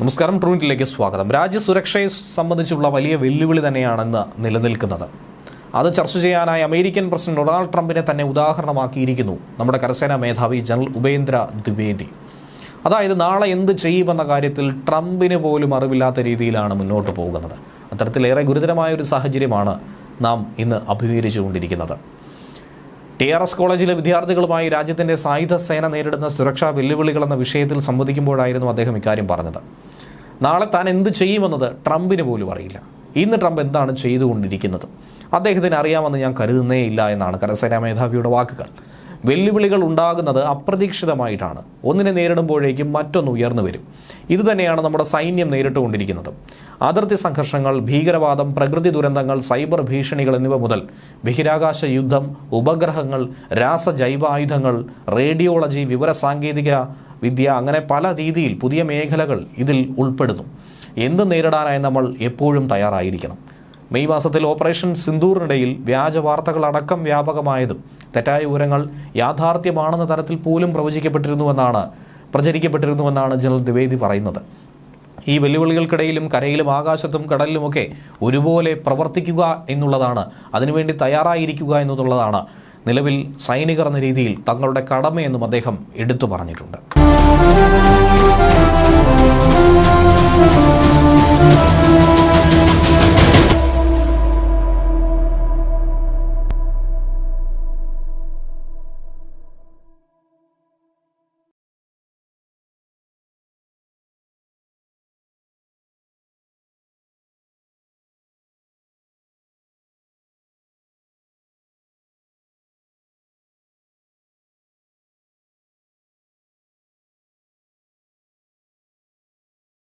നമസ്കാരം ട്രൂണിറ്റിലേക്ക് സ്വാഗതം. രാജ്യസുരക്ഷയെ സംബന്ധിച്ചുള്ള വലിയ വെല്ലുവിളി തന്നെയാണെന്ന് നിലനിൽക്കുന്നത്. അത് ചർച്ച ചെയ്യാനായി അമേരിക്കൻ പ്രസിഡന്റ് ഡൊണാൾഡ് ട്രംപിനെ തന്നെ ഉദാഹരണമാക്കിയിരിക്കുന്നു നമ്മുടെ കരസേനാ മേധാവി ജനറൽ ഉപേന്ദ്ര ദ്വിവേദി. അതായത് നാളെ എന്ത് ചെയ്യുമെന്ന കാര്യത്തിൽ ട്രംപിന് പോലും അറിവില്ലാത്ത രീതിയിലാണ് മുന്നോട്ട് പോകുന്നത്. അത്തരത്തിലേറെ ഗുരുതരമായ ഒരു സാഹചര്യമാണ് നാം ഇന്ന് അഭിമുഖീകരിച്ചുകൊണ്ടിരിക്കുന്നത്. ടി ആർ എസ് കോളേജിലെ വിദ്യാർത്ഥികളുമായി രാജ്യത്തിന്റെ സായുധ സേന നേരിടുന്ന സുരക്ഷാ വെല്ലുവിളികൾ എന്ന വിഷയത്തിൽ സംവദിക്കുമ്പോഴായിരുന്നു അദ്ദേഹം ഇക്കാര്യം പറഞ്ഞത്. നാളെ താൻ എന്ത് ചെയ്യുമെന്നത് ട്രംപിന് പോലും അറിയില്ല. ഇന്ന് ട്രംപ് എന്താണ് ചെയ്തുകൊണ്ടിരിക്കുന്നത്? അദ്ദേഹത്തിന് അറിയാമെന്ന് ഞാൻ കരുതുന്നേ ഇല്ല എന്നാണ് കരസേനാ മേധാവിയുടെ വാക്കുകൾ. വെല്ലുവിളികൾ ഉണ്ടാകുന്നത് അപ്രതീക്ഷിതമായിട്ടാണ്. ഒന്നിനെ നേരിടുമ്പോഴേക്കും മറ്റൊന്ന് ഉയർന്നു വരും. ഇതുതന്നെയാണ് നമ്മുടെ സൈന്യം നേരിട്ടുകൊണ്ടിരിക്കുന്നത്. അതിർത്തി സംഘർഷങ്ങൾ ഭീകരവാദം പ്രകൃതി ദുരന്തങ്ങൾ സൈബർ ഭീഷണികൾ എന്നിവ മുതൽ ബഹിരാകാശ യുദ്ധം ഉപഗ്രഹങ്ങൾ രാസ ജൈവായുധങ്ങൾ റേഡിയോളജി വിവര സാങ്കേതിക വിദ്യ അങ്ങനെ പല രീതിയിൽ പുതിയ മേഖലകൾ ഇതിൽ ഉൾപ്പെടുന്നു. എന്ത് നേരിടാനായി നമ്മൾ എപ്പോഴും തയ്യാറായിരിക്കണം? മെയ് മാസത്തിൽ ഓപ്പറേഷൻ സിന്ദൂറിനിടയിൽ വ്യാജ വാർത്തകളടക്കം വ്യാപകമായതും തെറ്റായ വിവരങ്ങൾ യാഥാർത്ഥ്യമാണെന്ന തരത്തിൽ പോലും പ്രവചിക്കപ്പെട്ടിരുന്നുവെന്നാണ് പ്രചരിക്കപ്പെട്ടിരുന്നുവെന്നാണ് ജനറൽ ദ്വിവേദി പറയുന്നത്. ഈ വെല്ലുവിളികൾക്കിടയിലും കരയിലും ആകാശത്തും കടലിലുമൊക്കെ ഒരുപോലെ പ്രവർത്തിക്കുക എന്നുള്ളതാണ് അതിനുവേണ്ടി തയ്യാറായിരിക്കുക എന്നുള്ളതാണ് നിലവിൽ സൈനികർ എന്ന രീതിയിൽ തങ്ങളുടെ കടമയെന്നും അദ്ദേഹം എടുത്തു പറഞ്ഞിട്ടുണ്ട്.